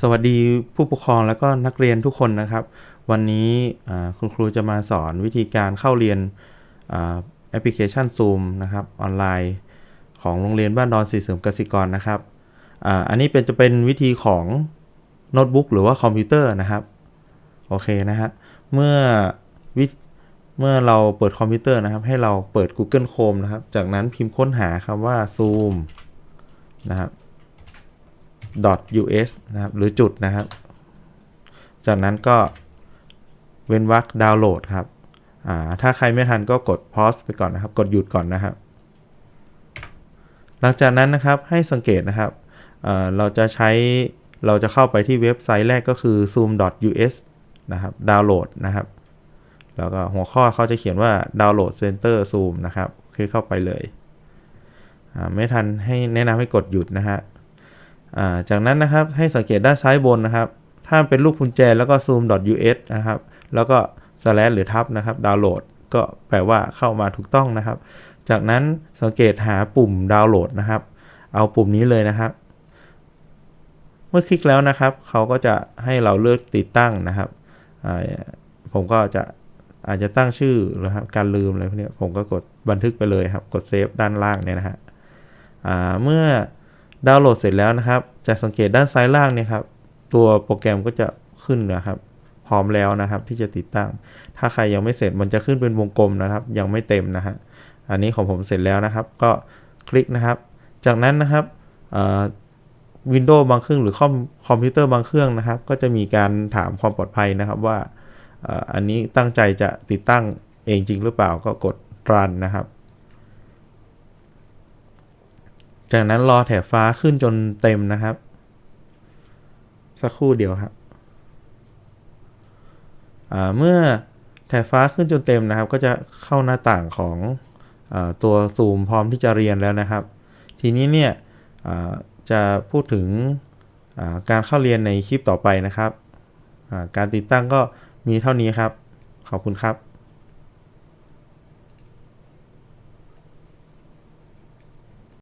สวัสดีผู้ปกครองแล้วก็นักเรียนทุกคนนะครับ วันนี้คุณครูจะมาสอนวิธีการเข้าเรียนแอปพลิเคชัน Zoom นะครับออนไลน์ ของโรงเรียนบ้านดอนสีเสริมกสิกรนะครับอ,อันนี้เป็นจะเป็นวิธีของโน้ตบุ๊กหรือว่าคอมพิวเตอร์นะครับ โอเคนะฮะเมื่อวิเมื่อเราเปิดคอมพิวเตอร์นะครับ ให้เราเปิด Google Chrome นะครับ จากนั้นพิมพ์ค้นหาคำว่า Zoom นะครับ .us นะครับหรือจุดนะครับ จากนั้นก็เว้นวรรคดาวน์โหลดครับอ่าถ้าใครไม่ทันก็กด pause ไปก่อนนะครับ กดหยุดก่อนนะครับ หลังจากนั้นนะครับให้สังเกตนะครับเอ่อเราจะใช้เราจะเข้าไปที่เว็บไซต์แรกก็คือ zoom.us นะครับดาวน์โหลดนะครับแล้วก็หัวข้อเขาจะเขียนว่าดาวน์โหลด Center Zoom นะครับคลิกเข้าไปเลยอ่าไม่ทันให้แนะนำให้กดหยุดนะฮะ จากนั้นนะครับให้สังเกตด้านซ้ายบนนะครับ ถ้าเป็นรูปกุญแจแล้วก็ zoom.us นะครับ แล้วก็ slash หรือทับนะครับดาวน์โหลดก็แปลว่าเข้ามาถูกต้องนะครับ จากนั้นสังเกตหาปุ่มดาวน์โหลดนะครับ เอาปุ่มนี้เลยนะครับ เมื่อคลิกแล้วนะครับ เขาก็จะให้เราเลือกติดตั้งนะครับ ผมก็จะอาจจะตั้งชื่อหรือครับการลืมอะไรพวกนี้ผมก็กดบันทึกไปเลยครับ กดเซฟด้านล่างเนี่ยนะฮะเมื่อ ดาวน์โหลดเสร็จแล้วนะครับ จะสังเกตด้านซ้ายล่างเนี่ยครับ ตัวโปรแกรมก็จะขึ้นนะครับ พร้อมแล้วนะครับ ที่จะติดตั้ง ถ้าใครยังไม่เสร็จมันจะขึ้นเป็นวงกลมนะครับ ยังไม่เต็มนะฮะ อันนี้ของผมเสร็จแล้วนะครับ ก็คลิกนะครับ จากนั้นนะครับวินโดว์บางเครื่องหรือคอมคอมพิวเตอร์บางเครื่องนะครับ ก็จะมีการถามความปลอดภัยนะครับว่าอ่ออันนี้ตั้งใจจะติดตั้งเองจริงหรือเปล่าก็กด run นะครับ จากนั้นรอแถบฟ้าขึ้นจนเต็มนะครับ สักครู่เดียวครับเมื่อแถบฟ้าขึ้นจนเต็มนะครับ ก็จะเข้าหน้าต่างของอตัวซูมพร้อมที่จะเรียนแล้วนะครับ ทีนี้เนี่ยจะพูดถึงการเข้าเรียนในคลิปต่อไปนะครับ การติดตั้งก็มีเท่านี้ครับ ขอบคุณครับ